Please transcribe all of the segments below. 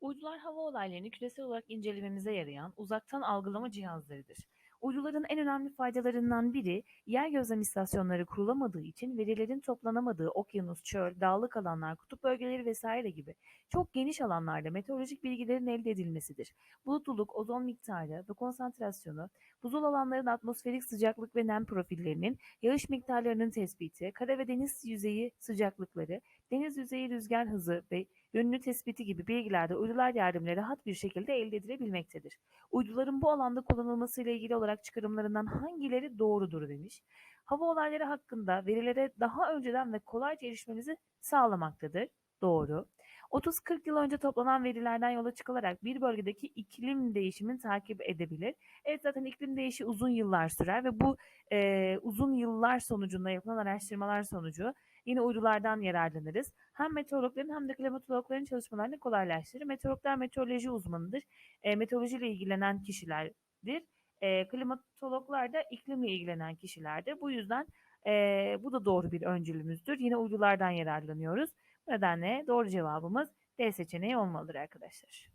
Uydular hava olaylarını küresel olarak incelememize yarayan uzaktan algılama cihazlarıdır. Uyduların en önemli faydalarından biri, yer gözlem istasyonları kurulamadığı için verilerin toplanamadığı okyanus, çöl, dağlık alanlar, kutup bölgeleri vesaire gibi çok geniş alanlarda meteorolojik bilgilerin elde edilmesidir. Bulutluluk, ozon miktarı ve konsantrasyonu, buzul alanların atmosferik sıcaklık ve nem profillerinin, yağış miktarlarının tespiti, kara ve deniz yüzeyi sıcaklıkları, deniz yüzeyi rüzgar hızı ve yönünü tespiti gibi bilgiler de uydular yardımıyla rahat bir şekilde elde edilebilmektedir. Uyduların bu alanda kullanılmasıyla ilgili olarak çıkarımlarından hangileri doğrudur demiş. Hava olayları hakkında verilere daha önceden ve kolayca erişmenizi sağlamaktadır. Doğru. 30-40 yıl önce toplanan verilerden yola çıkılarak bir bölgedeki iklim değişimini takip edebilir. Evet zaten iklim değişi uzun yıllar sürer ve bu e, uzun yıllar sonucunda yapılan araştırmalar sonucu yine uydulardan yararlanırız. Hem meteorologların hem de klimatologların çalışmalarını kolaylaştırır. Meteorologlar meteoroloji uzmanıdır. E, meteorolojiyle ilgilenen kişilerdir. E, klimatologlar da iklimle ilgilenen kişilerdir. Bu yüzden e, bu da doğru bir öncülümüzdür. Yine uydulardan yararlanıyoruz. Nedenle doğru cevabımız D seçeneği olmalıdır arkadaşlar.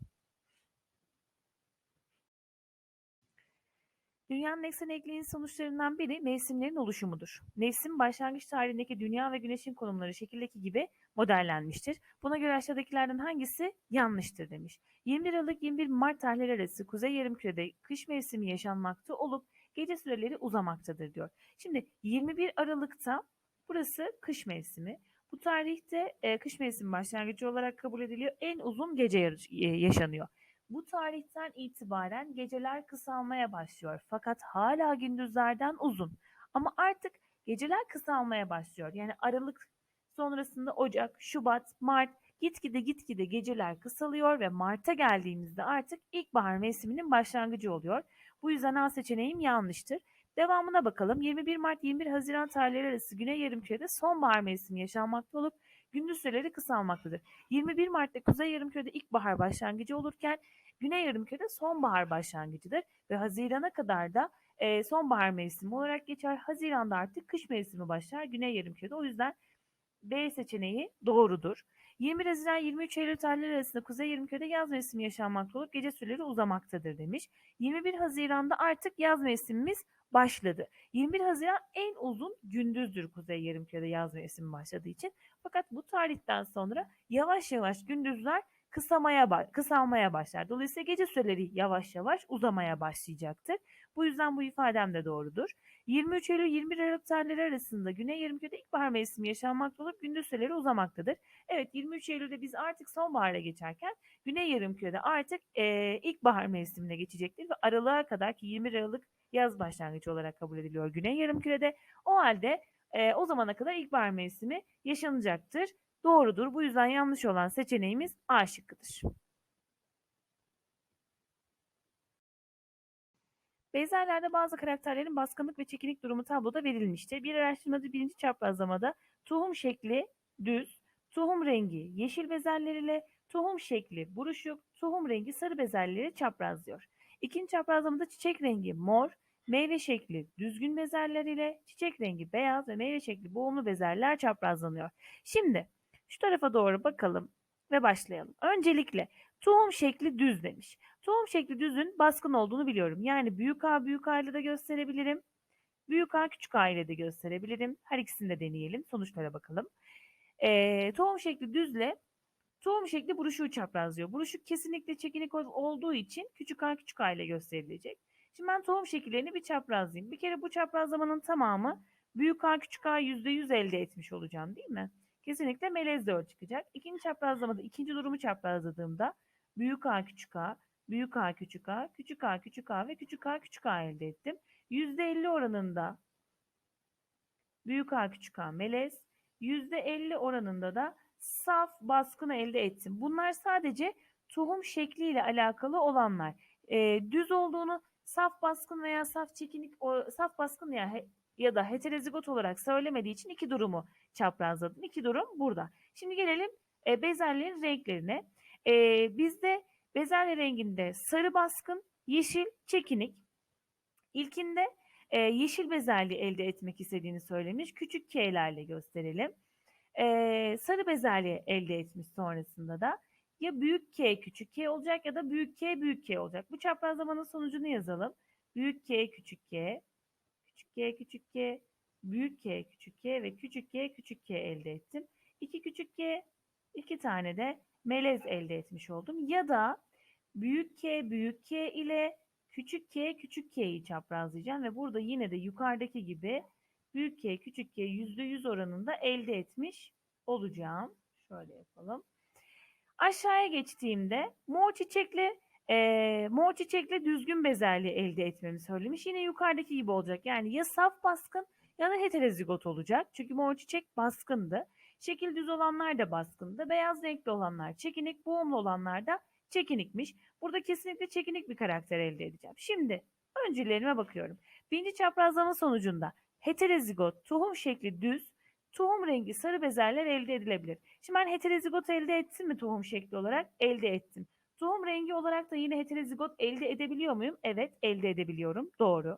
Dünyanın eksen ekliliğinin sonuçlarından biri mevsimlerin oluşumudur. Mevsim başlangıç tarihindeki dünya ve güneşin konumları şekildeki gibi modellenmiştir. Buna göre aşağıdakilerden hangisi yanlıştır demiş. 21 Aralık 21 Mart tarihleri arası kuzey yarımkürede kış mevsimi yaşanmakta olup gece süreleri uzamaktadır diyor. Şimdi 21 Aralık'ta burası kış mevsimi. Bu tarihte e, kış mevsimi başlangıcı olarak kabul ediliyor. En uzun gece yaşanıyor. Bu tarihten itibaren geceler kısalmaya başlıyor. Fakat hala gündüzlerden uzun. Ama artık geceler kısalmaya başlıyor. Yani Aralık sonrasında Ocak, Şubat, Mart gitgide gitgide geceler kısalıyor ve Mart'a geldiğimizde artık ilkbahar mevsiminin başlangıcı oluyor. Bu yüzden A seçeneğim yanlıştır. Devamına bakalım. 21 Mart 21 Haziran tarihleri arası Güney Yarımküre'de sonbahar mevsimi yaşanmakta olup gündüz süreleri kısalmaktadır. 21 Mart'ta Kuzey Yarımküre'de ilkbahar başlangıcı olurken Güney Yarımküre'de sonbahar başlangıcıdır ve Haziran'a kadar da e, sonbahar mevsimi olarak geçer. Haziran'da artık kış mevsimi başlar Güney Yarımküre'de. O yüzden B seçeneği doğrudur. 21 Haziran 23 Eylül tarihleri arasında Kuzey Yarımküre'de yaz mevsimi yaşanmakta olup gece süreleri uzamaktadır demiş. 21 Haziran'da artık yaz mevsimimiz başladı. 21 Haziran en uzun gündüzdür Kuzey Yarımküre'de yaz mevsimi başladığı için. Fakat bu tarihten sonra yavaş yavaş gündüzler kısamaya kısalmaya başlar. Dolayısıyla gece süreleri yavaş yavaş uzamaya başlayacaktır. Bu yüzden bu ifadem de doğrudur. 23 Eylül 21 Aralık tarihleri arasında Güney Yarımküre'de ilkbahar mevsimi yaşanmakta olup gündüz süreleri uzamaktadır. Evet 23 Eylül'de biz artık sonbahara geçerken Güney Yarımküre'de artık e, ilkbahar mevsimine geçecektir ve aralığa kadar ki 20 Aralık yaz başlangıcı olarak kabul ediliyor Güney Yarımküre'de. O halde e, o zamana kadar ilkbahar mevsimi yaşanacaktır. Doğrudur. Bu yüzden yanlış olan seçeneğimiz A şıkkıdır. Benzerlerde bazı karakterlerin baskınlık ve çekinik durumu tabloda verilmiştir. Bir araştırmada birinci çaprazlamada tohum şekli düz, tohum rengi yeşil bezeller ile tohum şekli buruşuk, tohum rengi sarı bezelleri çaprazlıyor. İkinci çaprazlamada çiçek rengi mor, meyve şekli düzgün bezerler ile çiçek rengi beyaz ve meyve şekli boğumlu bezerler çaprazlanıyor. Şimdi şu tarafa doğru bakalım ve başlayalım. Öncelikle tohum şekli düz demiş. Tohum şekli düzün baskın olduğunu biliyorum. Yani büyük A büyük A ile de gösterebilirim. Büyük A küçük A ile de gösterebilirim. Her ikisini de deneyelim. Sonuçlara bakalım. Ee, tohum şekli düzle tohum şekli buruşuğu çaprazlıyor. Buruşuk kesinlikle çekinik olduğu için küçük A küçük A ile gösterilecek. Şimdi ben tohum şekillerini bir çaprazlayayım. Bir kere bu çaprazlamanın tamamı büyük A küçük A %100 elde etmiş olacağım değil mi? Kesinlikle melez 4 çıkacak. İkinci çaprazlamada ikinci durumu çaprazladığımda büyük A küçük A, büyük A küçük A, küçük A küçük A ve küçük A küçük A elde ettim. %50 oranında büyük A küçük A melez, %50 oranında da saf baskını elde ettim. Bunlar sadece tohum şekliyle alakalı olanlar. E, düz olduğunu saf baskın veya saf çekinik, o, saf baskın ya ya da heterozigot olarak söylemediği için iki durumu çaprazladım. İki durum burada. Şimdi gelelim e, bezelyelerin renklerine. E, bizde bezelye renginde sarı baskın, yeşil çekinik. İlkinde e, yeşil bezelye elde etmek istediğini söylemiş. Küçük K'lerle gösterelim. E, sarı bezelye elde etmiş sonrasında da. Ya büyük K küçük K olacak ya da büyük K büyük K olacak. Bu çaprazlamanın sonucunu yazalım. Büyük K küçük K, küçük K küçük K, büyük K küçük K ve küçük K küçük K elde ettim. İki küçük K, iki tane de melez elde etmiş oldum. Ya da büyük K büyük K ile küçük K küçük K'yi çaprazlayacağım ve burada yine de yukarıdaki gibi büyük K küçük K %100 oranında elde etmiş olacağım. Şöyle yapalım. Aşağıya geçtiğimde mor çiçekli e, mor çiçekli düzgün bezelye elde etmemi söylemiş. Yine yukarıdaki gibi olacak. Yani ya saf baskın ya da heterozigot olacak. Çünkü mor çiçek baskındı. Şekil düz olanlar da baskındı. Beyaz renkli olanlar çekinik, boğumlu olanlar da çekinikmiş. Burada kesinlikle çekinik bir karakter elde edeceğim. Şimdi öncülerime bakıyorum. Birinci çaprazlama sonucunda heterozigot, tohum şekli düz, tohum rengi sarı bezeller elde edilebilir. Şimdi ben heterozigot elde ettim mi tohum şekli olarak? Elde ettim. Tohum rengi olarak da yine heterozigot elde edebiliyor muyum? Evet, elde edebiliyorum. Doğru.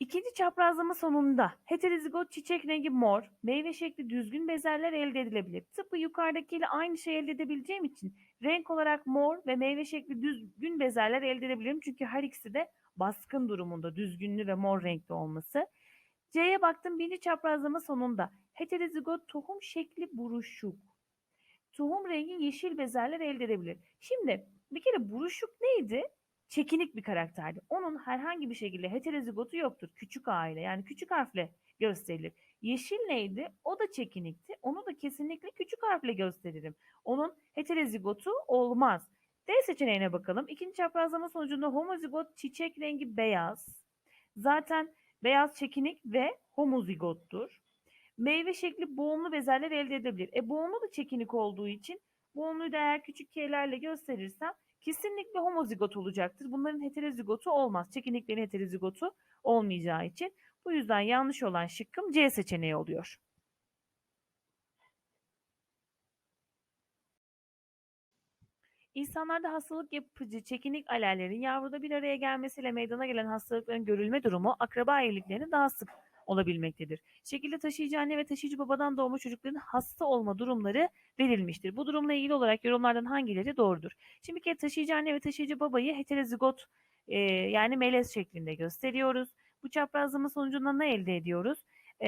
İkinci çaprazlama sonunda heterozigot çiçek rengi mor, meyve şekli düzgün bezeller elde edilebilir. Tıpkı yukarıdakiyle aynı şey elde edebileceğim için renk olarak mor ve meyve şekli düzgün bezeller elde edebilirim. Çünkü her ikisi de baskın durumunda düzgünlü ve mor renkli olması. C'ye baktım birinci çaprazlama sonunda heterozigot tohum şekli buruşuk. Tohum rengi yeşil bezeller elde edebilir. Şimdi bir kere buruşuk neydi? çekinik bir karakterdi. Onun herhangi bir şekilde heterozigotu yoktur. Küçük aile yani küçük harfle gösterilir. Yeşil neydi? O da çekinikti. Onu da kesinlikle küçük harfle gösteririm. Onun heterozigotu olmaz. D seçeneğine bakalım. İkinci çaprazlama sonucunda homozigot çiçek rengi beyaz. Zaten beyaz çekinik ve homozigottur. Meyve şekli boğumlu bezeller elde edebilir. E boğumlu da çekinik olduğu için boğumluyu da eğer küçük k'lerle gösterirsem kesinlikle homozigot olacaktır. Bunların heterozigotu olmaz. Çekiniklerin heterozigotu olmayacağı için. Bu yüzden yanlış olan şıkkım C seçeneği oluyor. İnsanlarda hastalık yapıcı çekinik alellerin yavruda bir araya gelmesiyle meydana gelen hastalıkların görülme durumu akraba evliliklerinde daha sık olabilmektedir. Şekilde taşıyıcı anne ve taşıyıcı babadan doğma çocukların hasta olma durumları verilmiştir. Bu durumla ilgili olarak yorumlardan hangileri doğrudur? Şimdi bir kere taşıyıcı anne ve taşıyıcı babayı heterozigot e, yani melez şeklinde gösteriyoruz. Bu çaprazlama sonucunda ne elde ediyoruz?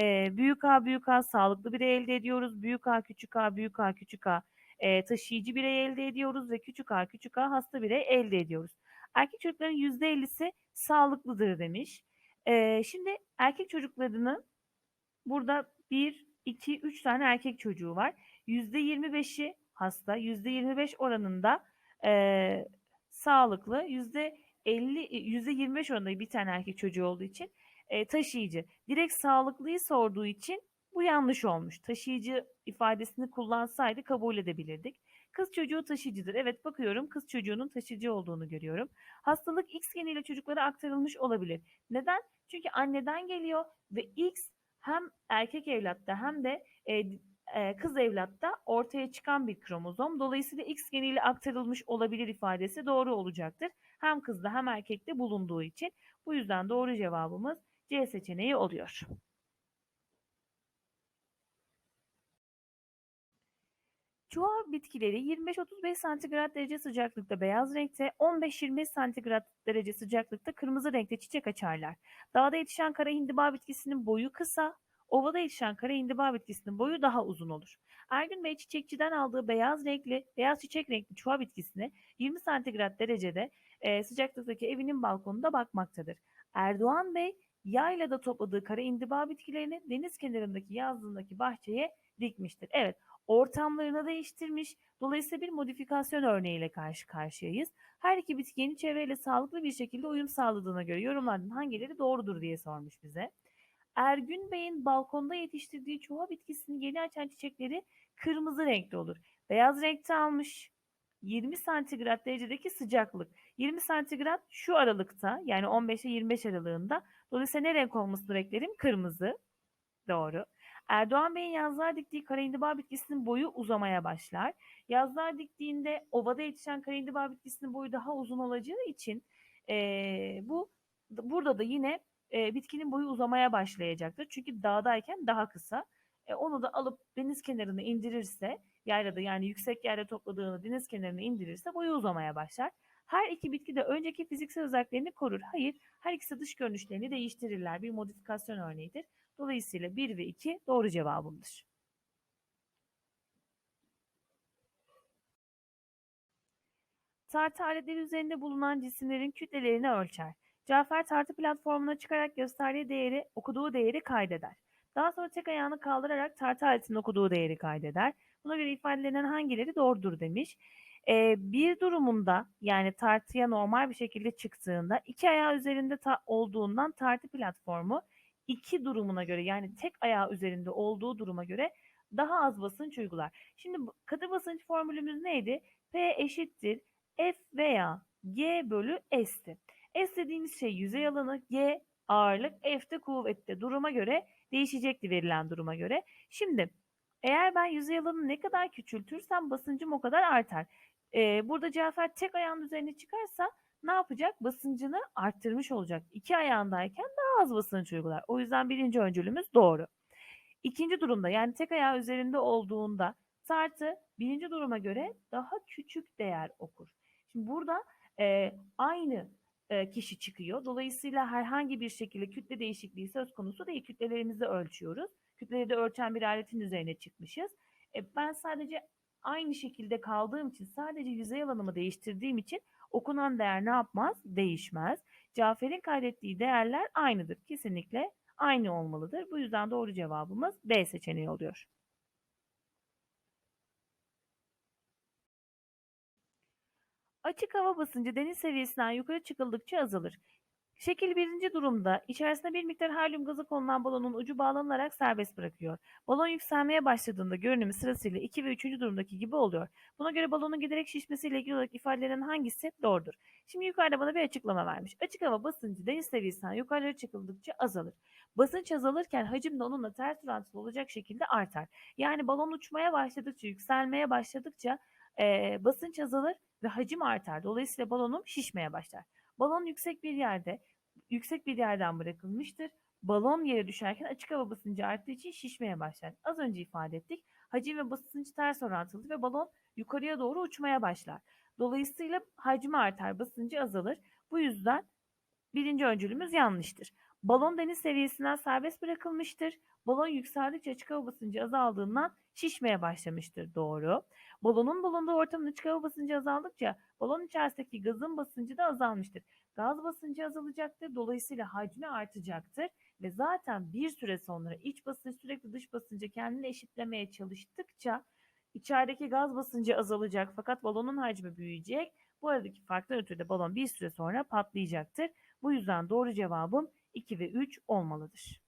E, büyük A büyük A sağlıklı birey elde ediyoruz. Büyük A küçük A büyük A küçük A e, taşıyıcı birey elde ediyoruz ve küçük A küçük A hasta birey elde ediyoruz. Erkek çocukların %50'si sağlıklıdır demiş. E, şimdi erkek çocuklarının burada 1, 2, 3 tane erkek çocuğu var. %25'i hasta, %25 oranında e, sağlıklı, %50, %25 oranında bir tane erkek çocuğu olduğu için e, taşıyıcı. Direkt sağlıklıyı sorduğu için bu yanlış olmuş. Taşıyıcı ifadesini kullansaydı kabul edebilirdik. Kız çocuğu taşıyıcıdır. Evet bakıyorum kız çocuğunun taşıyıcı olduğunu görüyorum. Hastalık X geniyle çocuklara aktarılmış olabilir. Neden? Çünkü anneden geliyor ve X hem erkek evlatta hem de e, e, kız evlatta ortaya çıkan bir kromozom. Dolayısıyla X geniyle aktarılmış olabilir ifadesi doğru olacaktır. Hem kızda hem erkekte bulunduğu için. Bu yüzden doğru cevabımız C seçeneği oluyor. Çuha bitkileri 25-35 santigrat derece sıcaklıkta beyaz renkte, 15-25 santigrat derece sıcaklıkta kırmızı renkte çiçek açarlar. Dağda yetişen kara hindiba bitkisinin boyu kısa, ovada yetişen kara hindiba bitkisinin boyu daha uzun olur. Ergün Bey çiçekçiden aldığı beyaz renkli, beyaz çiçek renkli çuha bitkisine 20 santigrat derecede e, sıcaklıktaki evinin balkonunda bakmaktadır. Erdoğan Bey yaylada topladığı kara indiba bitkilerini deniz kenarındaki yazlığındaki bahçeye dikmiştir. Evet, ortamlarını değiştirmiş. Dolayısıyla bir modifikasyon örneğiyle karşı karşıyayız. Her iki bitki yeni çevreyle sağlıklı bir şekilde uyum sağladığına göre yorumlardan hangileri doğrudur diye sormuş bize. Ergün Bey'in balkonda yetiştirdiği çuha bitkisinin yeni açan çiçekleri kırmızı renkli olur. Beyaz renkte almış. 20 santigrat derecedeki sıcaklık. 20 santigrat şu aralıkta yani 15 ile 25 aralığında. Dolayısıyla ne renk olmasını beklerim? Kırmızı. Doğru. Erdoğan Bey'in yazlığa diktiği karaindiba bitkisinin boyu uzamaya başlar. Yazlığa diktiğinde ovada yetişen karaindiba bitkisinin boyu daha uzun olacağı için e, bu burada da yine e, bitkinin boyu uzamaya başlayacaktır. Çünkü dağdayken daha kısa. E, onu da alıp deniz kenarına indirirse yaylada yani yüksek yerde topladığını deniz kenarına indirirse boyu uzamaya başlar. Her iki bitki de önceki fiziksel özelliklerini korur. Hayır, her ikisi dış görünüşlerini değiştirirler. Bir modifikasyon örneğidir. Dolayısıyla 1 ve 2 doğru cevabımdır. Tartı aletleri üzerinde bulunan cisimlerin kütlelerini ölçer. Cafer tartı platformuna çıkarak gösterdiği değeri, okuduğu değeri kaydeder. Daha sonra tek ayağını kaldırarak tartı aletinin okuduğu değeri kaydeder. Buna göre ifadelenen hangileri doğrudur demiş. Ee, bir durumunda yani tartıya normal bir şekilde çıktığında iki ayağı üzerinde ta- olduğundan tartı platformu iki durumuna göre yani tek ayağı üzerinde olduğu duruma göre daha az basınç uygular. Şimdi katı basınç formülümüz neydi? P eşittir F veya G bölü S'ti. S dediğimiz şey yüzey alanı, G ağırlık, F de kuvvette duruma göre değişecekti verilen duruma göre. Şimdi eğer ben yüzey alanını ne kadar küçültürsem basıncım o kadar artar. Ee, burada Cafer tek ayağının üzerine çıkarsa ne yapacak? Basıncını arttırmış olacak. İki ayağındayken daha az basınç uygular. O yüzden birinci öncülümüz doğru. İkinci durumda yani tek ayağı üzerinde olduğunda tartı birinci duruma göre daha küçük değer okur. Şimdi burada e, aynı e, kişi çıkıyor. Dolayısıyla herhangi bir şekilde kütle değişikliği söz konusu değil. Kütlelerimizi ölçüyoruz. Kütleleri de ölçen bir aletin üzerine çıkmışız. E, ben sadece aynı şekilde kaldığım için sadece yüzey alanımı değiştirdiğim için okunan değer ne yapmaz? Değişmez. Cafer'in kaydettiği değerler aynıdır. Kesinlikle aynı olmalıdır. Bu yüzden doğru cevabımız B seçeneği oluyor. Açık hava basıncı deniz seviyesinden yukarı çıkıldıkça azalır. Şekil birinci durumda içerisine bir miktar helyum gazı konulan balonun ucu bağlanarak serbest bırakıyor. Balon yükselmeye başladığında görünümü sırasıyla 2 ve 3. durumdaki gibi oluyor. Buna göre balonun giderek şişmesiyle ilgili olarak ifadelenen hangisi doğrudur? Şimdi yukarıda bana bir açıklama vermiş. Açık hava basıncı deniz seviyesinden yukarıya çıkıldıkça azalır. Basınç azalırken hacim de onunla ters orantılı olacak şekilde artar. Yani balon uçmaya başladıkça, yükselmeye başladıkça e, basınç azalır ve hacim artar. Dolayısıyla balonum şişmeye başlar. Balon yüksek bir yerde, yüksek bir yerden bırakılmıştır. Balon yere düşerken açık hava basıncı arttığı için şişmeye başlar. Az önce ifade ettik. Hacim ve basınç ters orantılı ve balon yukarıya doğru uçmaya başlar. Dolayısıyla hacmi artar, basıncı azalır. Bu yüzden birinci öncülümüz yanlıştır. Balon deniz seviyesinden serbest bırakılmıştır. Balon yükseldikçe açık hava basıncı azaldığından şişmeye başlamıştır. Doğru. Balonun bulunduğu ortamın açık hava basıncı azaldıkça balon içerisindeki gazın basıncı da azalmıştır. Gaz basıncı azalacaktır. Dolayısıyla hacmi artacaktır. Ve zaten bir süre sonra iç basınç sürekli dış basıncı kendini eşitlemeye çalıştıkça içerideki gaz basıncı azalacak fakat balonun hacmi büyüyecek. Bu aradaki farktan ötürü de balon bir süre sonra patlayacaktır. Bu yüzden doğru cevabım 2 ve 3 olmalıdır.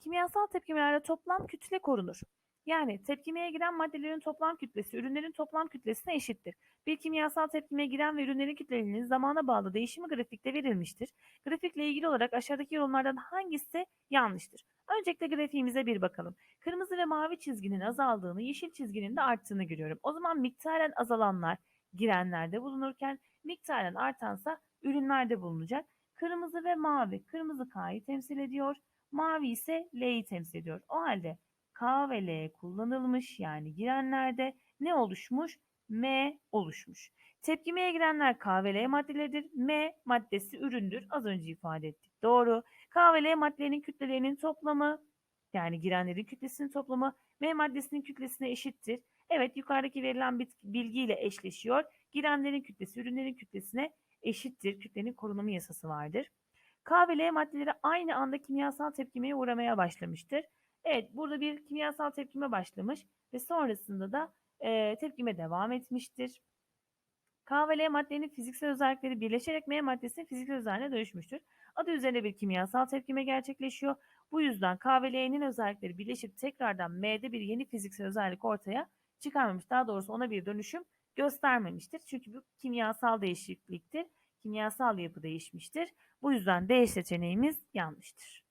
Kimyasal tepkimelerde toplam kütle korunur. Yani tepkimeye giren maddelerin toplam kütlesi ürünlerin toplam kütlesine eşittir. Bir kimyasal tepkimeye giren ve ürünlerin kütlelerinin zamana bağlı değişimi grafikte verilmiştir. Grafikle ilgili olarak aşağıdaki yorumlardan hangisi yanlıştır? Öncelikle grafiğimize bir bakalım. Kırmızı ve mavi çizginin azaldığını, yeşil çizginin de arttığını görüyorum. O zaman miktaren azalanlar girenlerde bulunurken miktaren artansa ürünlerde bulunacak. Kırmızı ve mavi, kırmızı K'yı temsil ediyor, mavi ise L'yi temsil ediyor. O halde K ve L kullanılmış yani girenlerde ne oluşmuş? M oluşmuş. Tepkimeye girenler K ve L maddeleridir. M maddesi üründür. Az önce ifade ettik. Doğru. K ve L maddelerinin kütlelerinin toplamı yani girenlerin kütlesinin toplamı M maddesinin kütlesine eşittir. Evet yukarıdaki verilen bilgiyle eşleşiyor. Girenlerin kütlesi ürünlerin kütlesine eşittir. Kütlenin korunumu yasası vardır. K ve L maddeleri aynı anda kimyasal tepkimeye uğramaya başlamıştır. Evet burada bir kimyasal tepkime başlamış ve sonrasında da e, tepkime devam etmiştir. K ve L maddenin fiziksel özellikleri birleşerek M maddesinin fiziksel özelliğine dönüşmüştür. Adı üzerine bir kimyasal tepkime gerçekleşiyor. Bu yüzden K ve L'nin özellikleri birleşip tekrardan M'de bir yeni fiziksel özellik ortaya çıkarmamış. Daha doğrusu ona bir dönüşüm göstermemiştir. Çünkü bu kimyasal değişikliktir. Kimyasal yapı değişmiştir. Bu yüzden D seçeneğimiz yanlıştır.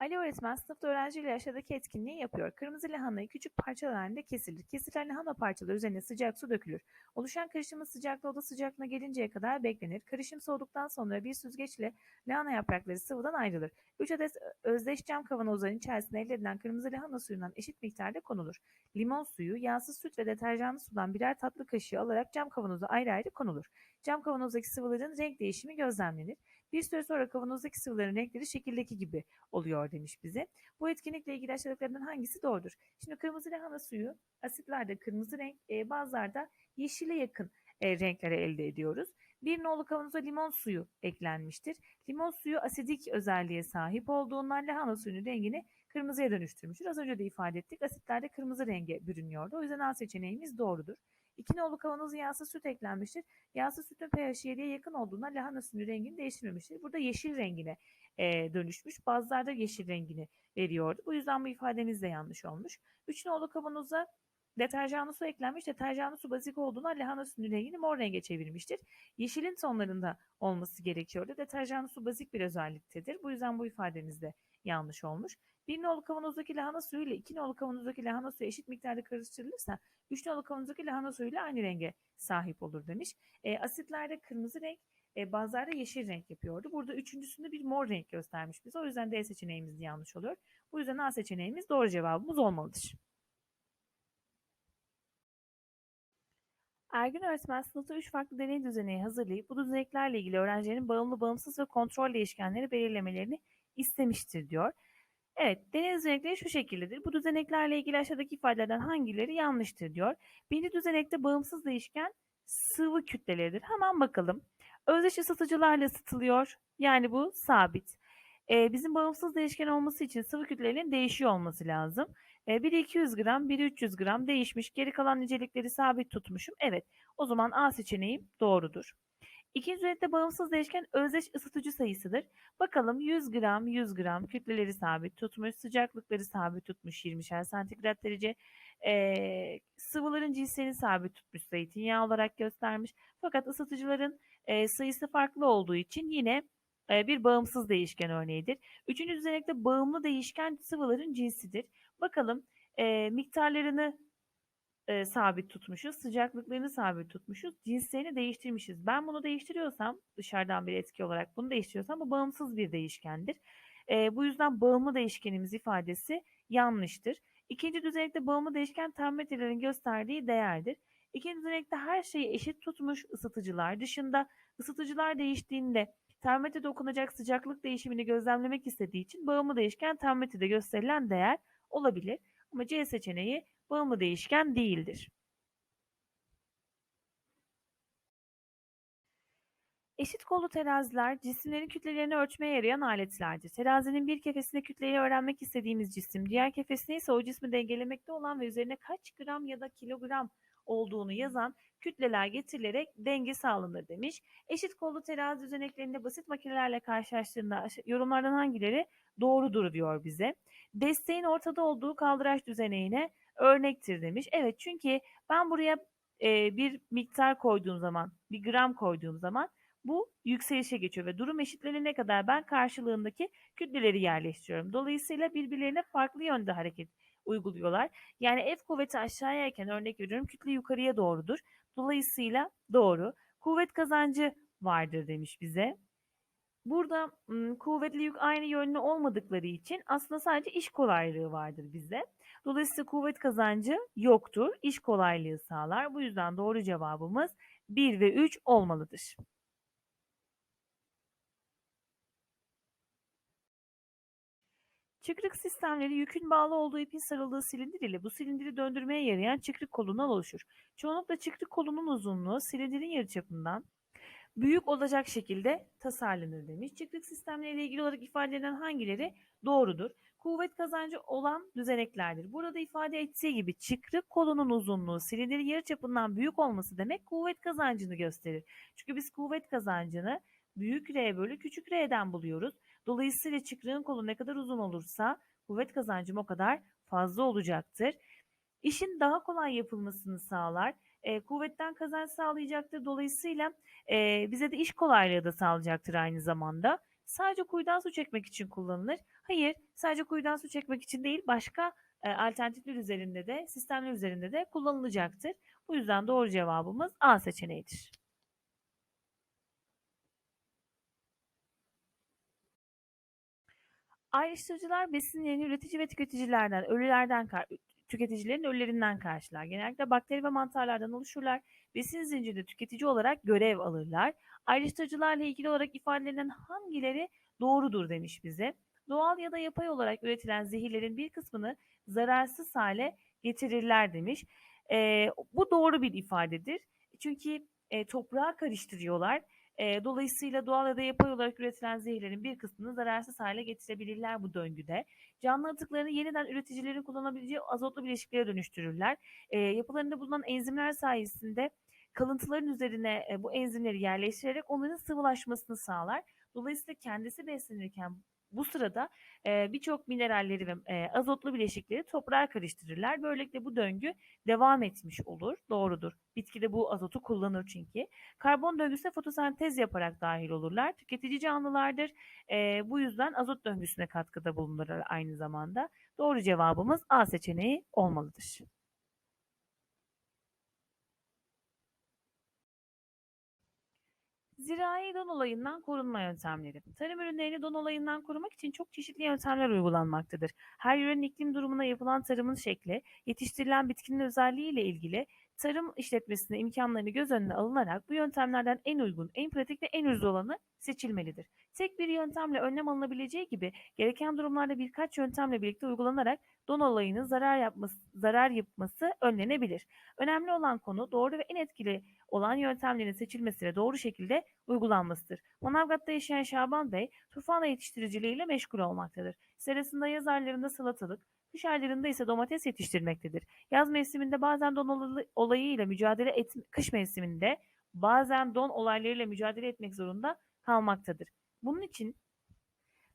Ali öğretmen sınıfta öğrenciyle aşağıdaki etkinliği yapıyor. Kırmızı lahanayı küçük parçalar halinde kesilir. Kesilen lahana parçaları üzerine sıcak su dökülür. Oluşan karışımın sıcaklığı oda sıcaklığına gelinceye kadar beklenir. Karışım soğuduktan sonra bir süzgeçle lahana yaprakları sıvıdan ayrılır. 3 adet özdeş cam kavanozların içerisinde elde edilen kırmızı lahana suyundan eşit miktarda konulur. Limon suyu, yağsız süt ve deterjanlı sudan birer tatlı kaşığı alarak cam kavanoza ayrı ayrı konulur. Cam kavanozdaki sıvıların renk değişimi gözlemlenir. Bir süre sonra kavanozdaki sıvıların renkleri şekildeki gibi oluyor demiş bize. Bu etkinlikle ilgili aşağıdakilerden hangisi doğrudur? Şimdi kırmızı lahana suyu asitlerde kırmızı renk, e, bazılarda yeşile yakın e, renkleri elde ediyoruz. Bir nolu kavanoza limon suyu eklenmiştir. Limon suyu asidik özelliğe sahip olduğundan lahana suyunun rengini kırmızıya dönüştürmüştür. Az önce de ifade ettik. Asitlerde kırmızı renge bürünüyordu. O yüzden A seçeneğimiz doğrudur. İki nolu kavanoz yağsız süt eklenmiştir. Yağsız sütün pH 7'ye yakın olduğundan lahana suyunun rengini değiştirmemiştir. Burada yeşil rengine e, dönüşmüş. Bazılarda yeşil rengini veriyordu. Bu yüzden bu ifademiz de yanlış olmuş. Üç nolu kavanoza deterjanlı su eklenmiş. Deterjanlı su bazik olduğundan lahana suyunun rengini mor renge çevirmiştir. Yeşilin tonlarında olması gerekiyordu. Deterjanlı su bazik bir özelliktedir. Bu yüzden bu ifademiz de yanlış olmuş. Bir nolu kavanozdaki lahana suyu ile iki nolu kavanozdaki lahana suyu eşit miktarda karıştırılırsa üç nolu kavanozdaki lahana suyu ile aynı renge sahip olur demiş. E, asitlerde kırmızı renk, e, bazılarda yeşil renk yapıyordu. Burada üçüncüsünde bir mor renk göstermiş bize. O yüzden D seçeneğimiz yanlış oluyor. Bu yüzden A seçeneğimiz doğru cevabımız olmalıdır. Ergün öğretmen sınıfta 3 farklı deney düzeneği hazırlayıp bu düzeneklerle ilgili öğrencilerin bağımlı, bağımsız ve kontrol değişkenleri belirlemelerini istemiştir diyor. Evet, deney düzenekleri şu şekildedir. Bu düzeneklerle ilgili aşağıdaki ifadelerden hangileri yanlıştır diyor. Birinci düzenekte bağımsız değişken sıvı kütleleridir. Hemen bakalım. Özdeş ısıtıcılarla ısıtılıyor. Yani bu sabit. Ee, bizim bağımsız değişken olması için sıvı kütlelerinin değişiyor olması lazım. Ee, biri 200 gram, biri 300 gram değişmiş. Geri kalan nicelikleri sabit tutmuşum. Evet, o zaman A seçeneğim doğrudur. İkinci düzenekte bağımsız değişken özdeş ısıtıcı sayısıdır. Bakalım 100 gram 100 gram kütleleri sabit tutmuş, sıcaklıkları sabit tutmuş 20'şer santigrat derece. Ee, sıvıların cinslerini sabit tutmuş zeytinyağı olarak göstermiş. Fakat ısıtıcıların e, sayısı farklı olduğu için yine e, bir bağımsız değişken örneğidir. Üçüncü düzenekte bağımlı değişken sıvıların cinsidir. Bakalım e, miktarlarını e, sabit tutmuşuz. Sıcaklıklarını sabit tutmuşuz. Cinslerini değiştirmişiz. Ben bunu değiştiriyorsam dışarıdan bir etki olarak bunu değiştiriyorsam bu bağımsız bir değişkendir. E, bu yüzden bağımlı değişkenimiz ifadesi yanlıştır. İkinci düzenekte bağımlı değişken termometrelerin gösterdiği değerdir. İkinci düzenekte her şeyi eşit tutmuş ısıtıcılar dışında ısıtıcılar değiştiğinde termometre dokunacak sıcaklık değişimini gözlemlemek istediği için bağımlı değişken termometrede gösterilen değer olabilir. Ama C seçeneği bağımlı değişken değildir. Eşit kollu teraziler cisimlerin kütlelerini ölçmeye yarayan aletlerdir. Terazinin bir kefesinde kütleyi öğrenmek istediğimiz cisim, diğer kefesinde ise o cismi dengelemekte olan ve üzerine kaç gram ya da kilogram olduğunu yazan kütleler getirilerek denge sağlanır demiş. Eşit kollu terazi düzeneklerinde basit makinelerle karşılaştığında yorumlardan hangileri doğrudur diyor bize. Desteğin ortada olduğu kaldıraç düzeneğine örnektir demiş. Evet çünkü ben buraya e, bir miktar koyduğum zaman, bir gram koyduğum zaman bu yükselişe geçiyor ve durum eşitlenene kadar ben karşılığındaki kütleleri yerleştiriyorum. Dolayısıyla birbirlerine farklı yönde hareket uyguluyorlar. Yani F kuvveti aşağıyayken örnek veriyorum kütle yukarıya doğrudur. Dolayısıyla doğru. Kuvvet kazancı vardır demiş bize. Burada kuvvetli yük aynı yönlü olmadıkları için aslında sadece iş kolaylığı vardır bize. Dolayısıyla kuvvet kazancı yoktur. İş kolaylığı sağlar. Bu yüzden doğru cevabımız 1 ve 3 olmalıdır. Çıkrık sistemleri yükün bağlı olduğu ipin sarıldığı silindir ile bu silindiri döndürmeye yarayan çıkrık kolundan oluşur. Çoğunlukla çıkrık kolunun uzunluğu silindirin yarıçapından büyük olacak şekilde tasarlanır demiş. Çıkrık sistemleriyle ilgili olarak ifade edilen hangileri doğrudur? Kuvvet kazancı olan düzeneklerdir. Burada ifade ettiği gibi çıkrık kolunun uzunluğu silindirin yarıçapından büyük olması demek kuvvet kazancını gösterir. Çünkü biz kuvvet kazancını büyük R bölü küçük R'den buluyoruz. Dolayısıyla çıkrığın kolu ne kadar uzun olursa kuvvet kazancım o kadar fazla olacaktır. İşin daha kolay yapılmasını sağlar. E, kuvvetten kazanç sağlayacaktır. Dolayısıyla e, bize de iş kolaylığı da sağlayacaktır aynı zamanda. Sadece kuyudan su çekmek için kullanılır. Hayır, sadece kuyudan su çekmek için değil, başka e, alternatifler üzerinde de, sistemler üzerinde de kullanılacaktır. Bu yüzden doğru cevabımız A seçeneğidir. Ayrıştırıcılar besinlerini üretici ve tüketicilerden, ölülerden, tüketicilerin ölülerinden karşılar. Genellikle bakteri ve mantarlardan oluşurlar. Besin zincirinde tüketici olarak görev alırlar. Ayrıştırıcılarla ilgili olarak ifadelerinden hangileri doğrudur demiş bize. Doğal ya da yapay olarak üretilen zehirlerin bir kısmını zararsız hale getirirler demiş. E, bu doğru bir ifadedir. Çünkü e, toprağa karıştırıyorlar e, dolayısıyla doğal ya da yapay olarak üretilen zehirlerin bir kısmını zararsız hale getirebilirler bu döngüde. Canlı atıklarını yeniden üreticilerin kullanabileceği azotlu bileşiklere dönüştürürler. E, yapılarında bulunan enzimler sayesinde kalıntıların üzerine e, bu enzimleri yerleştirerek onların sıvılaşmasını sağlar. Dolayısıyla kendisi beslenirken bu sırada e, birçok mineralleri ve e, azotlu bileşikleri toprağa karıştırırlar. Böylelikle bu döngü devam etmiş olur. Doğrudur. Bitki de bu azotu kullanır çünkü. Karbon döngüsüne fotosentez yaparak dahil olurlar. Tüketici canlılardır. E, bu yüzden azot döngüsüne katkıda bulunurlar aynı zamanda. Doğru cevabımız A seçeneği olmalıdır. Zirai don olayından korunma yöntemleri. Tarım ürünlerini don olayından korumak için çok çeşitli yöntemler uygulanmaktadır. Her yörenin iklim durumuna yapılan tarımın şekli, yetiştirilen bitkinin özelliği ile ilgili tarım işletmesinde imkanlarını göz önüne alınarak bu yöntemlerden en uygun, en pratik ve en ucuz olanı seçilmelidir. Tek bir yöntemle önlem alınabileceği gibi gereken durumlarda birkaç yöntemle birlikte uygulanarak don olayının zarar yapması, zarar yapması önlenebilir. Önemli olan konu doğru ve en etkili olan yöntemlerin seçilmesi ve doğru şekilde uygulanmasıdır. Manavgat'ta yaşayan Şaban Bey, turfana yetiştiriciliğiyle meşgul olmaktadır. Serasında yaz aylarında salatalık, kış aylarında ise domates yetiştirmektedir. Yaz mevsiminde bazen don olayıyla mücadele et, kış mevsiminde bazen don olaylarıyla mücadele etmek zorunda kalmaktadır. Bunun için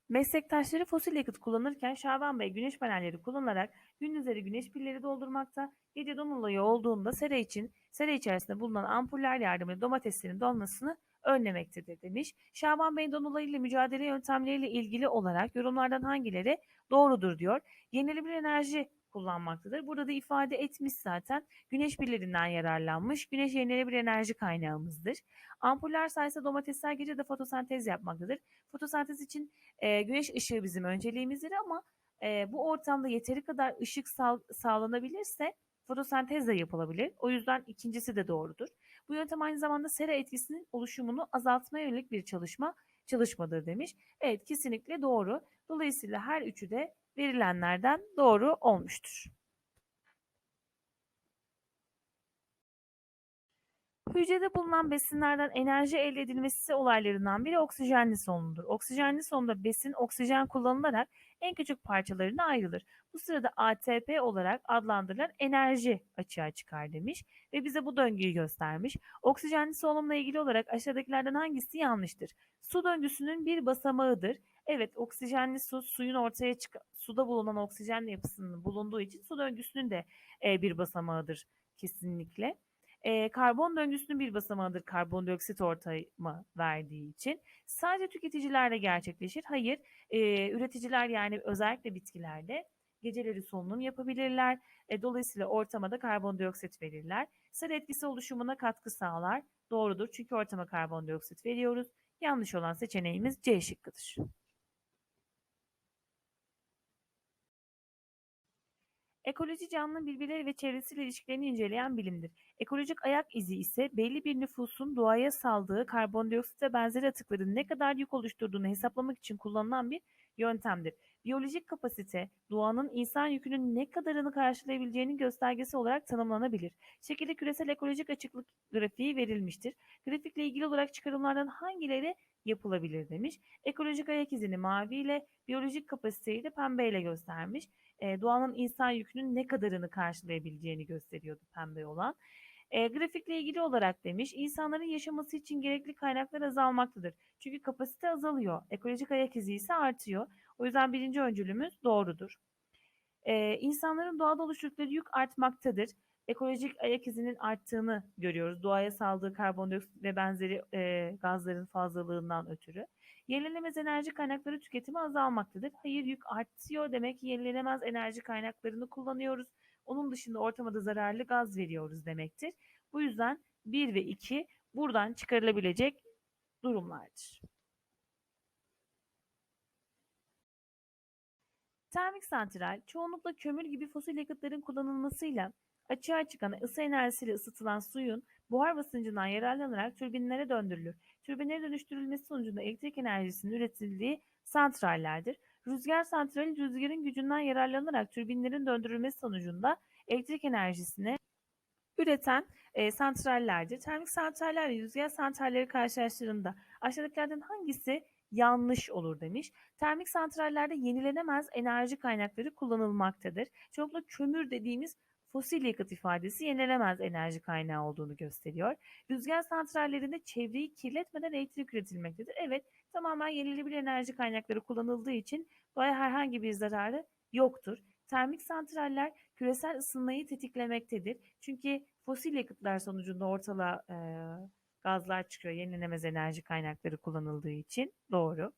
Meslektaşları fosil yakıt kullanırken Şaban Bey güneş panelleri kullanarak gün üzeri güneş pilleri doldurmakta, gece don olayı olduğunda sera için sera içerisinde bulunan ampuller yardımıyla domateslerin donmasını önlemektedir demiş. Şaban Bey'in don olayıyla mücadele yöntemleriyle ilgili olarak yorumlardan hangileri doğrudur diyor. Yenilenebilir enerji kullanmaktadır. Burada da ifade etmiş zaten. Güneş pillerinden yararlanmış. Güneş yenilenebilir enerji kaynağımızdır. Ampuller sayesinde domatesler gece de fotosentez yapmaktadır. Fotosentez için e, güneş ışığı bizim önceliğimizdir ama e, bu ortamda yeteri kadar ışık sağ, sağlanabilirse fotosentez de yapılabilir. O yüzden ikincisi de doğrudur. Bu yöntem aynı zamanda sera etkisinin oluşumunu azaltmaya yönelik bir çalışma çalışmadır demiş. Evet kesinlikle doğru. Dolayısıyla her üçü de verilenlerden doğru olmuştur. Hücrede bulunan besinlerden enerji elde edilmesi olaylarından biri oksijenli solunumdur. Oksijenli solunumda besin oksijen kullanılarak en küçük parçalarına ayrılır. Bu sırada ATP olarak adlandırılan enerji açığa çıkar demiş ve bize bu döngüyü göstermiş. Oksijenli solunumla ilgili olarak aşağıdakilerden hangisi yanlıştır? Su döngüsünün bir basamağıdır. Evet oksijenli su suyun ortaya çık suda bulunan oksijen yapısının bulunduğu için su döngüsünün de e, bir basamağıdır kesinlikle. E, karbon döngüsünün bir basamağıdır karbondioksit ortamı verdiği için. Sadece tüketicilerde gerçekleşir. Hayır, e, üreticiler yani özellikle bitkilerde geceleri solunum yapabilirler. E, dolayısıyla ortama da karbondioksit verirler. Sera etkisi oluşumuna katkı sağlar. Doğrudur çünkü ortama karbondioksit veriyoruz. Yanlış olan seçeneğimiz C şıkkıdır. Ekoloji canlının birbirleri ve çevresiyle ilişkilerini inceleyen bilimdir. Ekolojik ayak izi ise belli bir nüfusun doğaya saldığı karbondioksit ve benzeri atıkların ne kadar yük oluşturduğunu hesaplamak için kullanılan bir yöntemdir. Biyolojik kapasite, doğanın insan yükünün ne kadarını karşılayabileceğinin göstergesi olarak tanımlanabilir. Şekilde küresel ekolojik açıklık grafiği verilmiştir. Grafikle ilgili olarak çıkarımlardan hangileri yapılabilir demiş. Ekolojik ayak izini mavi ile, biyolojik kapasiteyi de pembe ile göstermiş. E, doğanın insan yükünün ne kadarını karşılayabileceğini gösteriyordu pembe olan. E, grafikle ilgili olarak demiş, insanların yaşaması için gerekli kaynaklar azalmaktadır. Çünkü kapasite azalıyor. Ekolojik ayak izi ise artıyor. O yüzden birinci öncülümüz doğrudur. E, insanların doğada oluşturdukları yük artmaktadır. Ekolojik ayak izinin arttığını görüyoruz. Doğaya saldığı karbondioksit ve benzeri e, gazların fazlalığından ötürü. Yenilenemez enerji kaynakları tüketimi azalmaktadır. Hayır yük artıyor demek yenilenemez enerji kaynaklarını kullanıyoruz. Onun dışında ortama da zararlı gaz veriyoruz demektir. Bu yüzden 1 ve 2 buradan çıkarılabilecek durumlardır. Termik santral çoğunlukla kömür gibi fosil yakıtların kullanılmasıyla açığa çıkan ısı enerjisiyle ısıtılan suyun buhar basıncından yararlanarak türbinlere döndürülür. Türbinlere dönüştürülmesi sonucunda elektrik enerjisinin üretildiği santrallerdir. Rüzgar santrali rüzgarın gücünden yararlanarak türbinlerin döndürülmesi sonucunda elektrik enerjisini üreten e, santrallerdir. Termik santraller rüzgar santralleri karşılaştırıldığında aşağıdakilerden hangisi yanlış olur demiş. Termik santrallerde yenilenemez enerji kaynakları kullanılmaktadır. Çoğunlukla kömür dediğimiz fosil yakıt ifadesi yenilenemez enerji kaynağı olduğunu gösteriyor. Rüzgar santrallerinde çevreyi kirletmeden elektrik üretilmektedir. Evet, tamamen yenilenebilir enerji kaynakları kullanıldığı için doğaya herhangi bir zararı yoktur. Termik santraller küresel ısınmayı tetiklemektedir. Çünkü fosil yakıtlar sonucunda ortalığa e, gazlar çıkıyor yenilenemez enerji kaynakları kullanıldığı için. Doğru.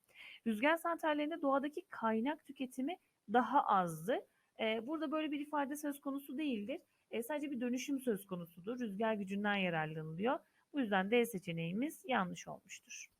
Rüzgar santrallerinde doğadaki kaynak tüketimi daha azdır. E, burada böyle bir ifade söz konusu değildir. E, sadece bir dönüşüm söz konusudur. Rüzgar gücünden yararlanılıyor. Bu yüzden D seçeneğimiz yanlış olmuştur.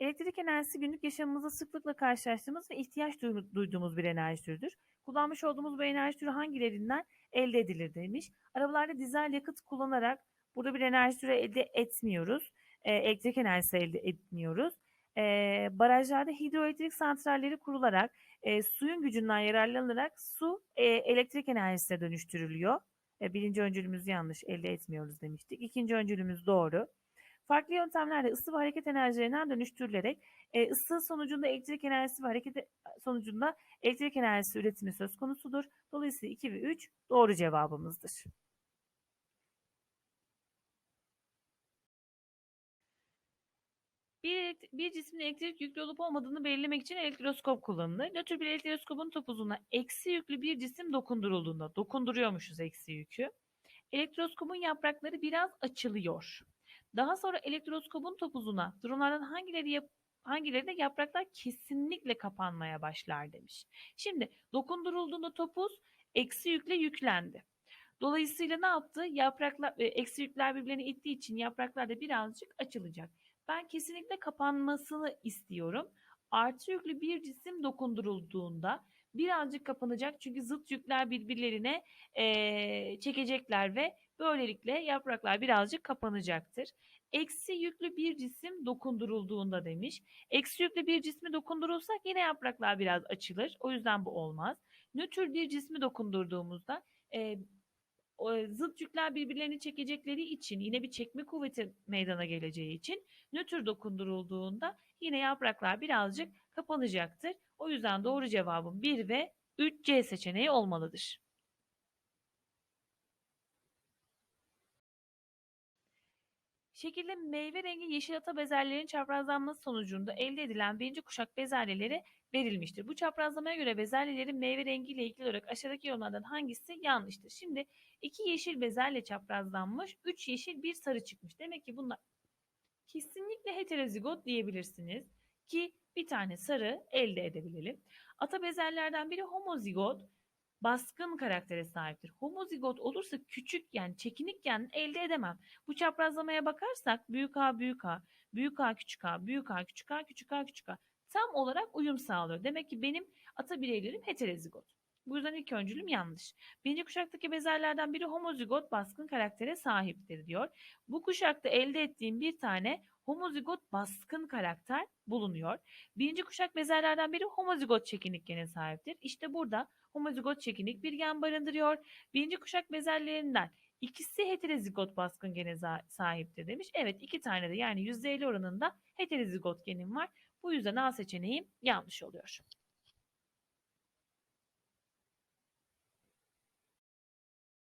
Elektrik enerjisi günlük yaşamımızda sıklıkla karşılaştığımız ve ihtiyaç duyduğumuz bir enerji türüdür. Kullanmış olduğumuz bu enerji türü hangilerinden elde edilir demiş. Arabalarda dizel yakıt kullanarak burada bir enerji türü elde etmiyoruz. E, elektrik enerjisi elde etmiyoruz. E, barajlarda hidroelektrik santralleri kurularak e, suyun gücünden yararlanarak su e, elektrik enerjisine dönüştürülüyor. E, birinci öncülümüz yanlış elde etmiyoruz demiştik. İkinci öncülümüz doğru. Farklı yöntemlerle ısı ve hareket enerjilerinden dönüştürülerek e, ısı sonucunda elektrik enerjisi ve hareket sonucunda elektrik enerjisi üretimi söz konusudur. Dolayısıyla 2 ve 3 doğru cevabımızdır. Bir, bir cismin elektrik yüklü olup olmadığını belirlemek için elektroskop kullanılır. Nötr bir elektroskopun topuzuna eksi yüklü bir cisim dokundurulduğunda, dokunduruyormuşuz eksi yükü. Elektroskopun yaprakları biraz açılıyor. Daha sonra elektroskopun topuzuna durumlardan hangileri yap hangileri de yapraklar kesinlikle kapanmaya başlar demiş. Şimdi dokundurulduğunda topuz eksi yükle yüklendi. Dolayısıyla ne yaptı? Yapraklar e, eksi yükler birbirlerini ittiği için yapraklar da birazcık açılacak. Ben kesinlikle kapanmasını istiyorum. Artı yüklü bir cisim dokundurulduğunda birazcık kapanacak çünkü zıt yükler birbirlerine e, çekecekler ve böylelikle yapraklar birazcık kapanacaktır. Eksi yüklü bir cisim dokundurulduğunda demiş. Eksi yüklü bir cismi dokundurursak yine yapraklar biraz açılır. O yüzden bu olmaz. Nötr bir cismi dokundurduğumuzda e, zıt yükler birbirlerini çekecekleri için yine bir çekme kuvveti meydana geleceği için nötr dokundurulduğunda yine yapraklar birazcık kapanacaktır. O yüzden doğru cevabım 1 ve 3C seçeneği olmalıdır. Şekilde meyve rengi yeşil ata bezelyelerin çaprazlanması sonucunda elde edilen birinci kuşak bezelyeleri verilmiştir. Bu çaprazlamaya göre bezelyelerin meyve rengiyle ilgili olarak aşağıdaki yorumlardan hangisi yanlıştır? Şimdi iki yeşil bezelye çaprazlanmış, üç yeşil bir sarı çıkmış. Demek ki bunlar kesinlikle heterozigot diyebilirsiniz ki bir tane sarı elde edebilelim. Ata bezellerden biri homozigot baskın karaktere sahiptir. Homozigot olursa küçük yani çekinikken elde edemem. Bu çaprazlamaya bakarsak büyük A büyük A, büyük A küçük A, büyük A küçük A, küçük A küçük A tam olarak uyum sağlıyor. Demek ki benim ata bireylerim heterozigot. Bu yüzden ilk öncülüm yanlış. Birinci kuşaktaki bezerlerden biri homozigot baskın karaktere sahiptir diyor. Bu kuşakta elde ettiğim bir tane homozigot baskın karakter bulunuyor. Birinci kuşak bezerlerden biri homozigot çekinik gene sahiptir. İşte burada homozigot çekinik bir gen barındırıyor. Birinci kuşak bezerlerinden ikisi heterozigot baskın gene sahiptir demiş. Evet iki tane de yani %50 oranında heterozigot genim var. Bu yüzden A seçeneğim yanlış oluyor.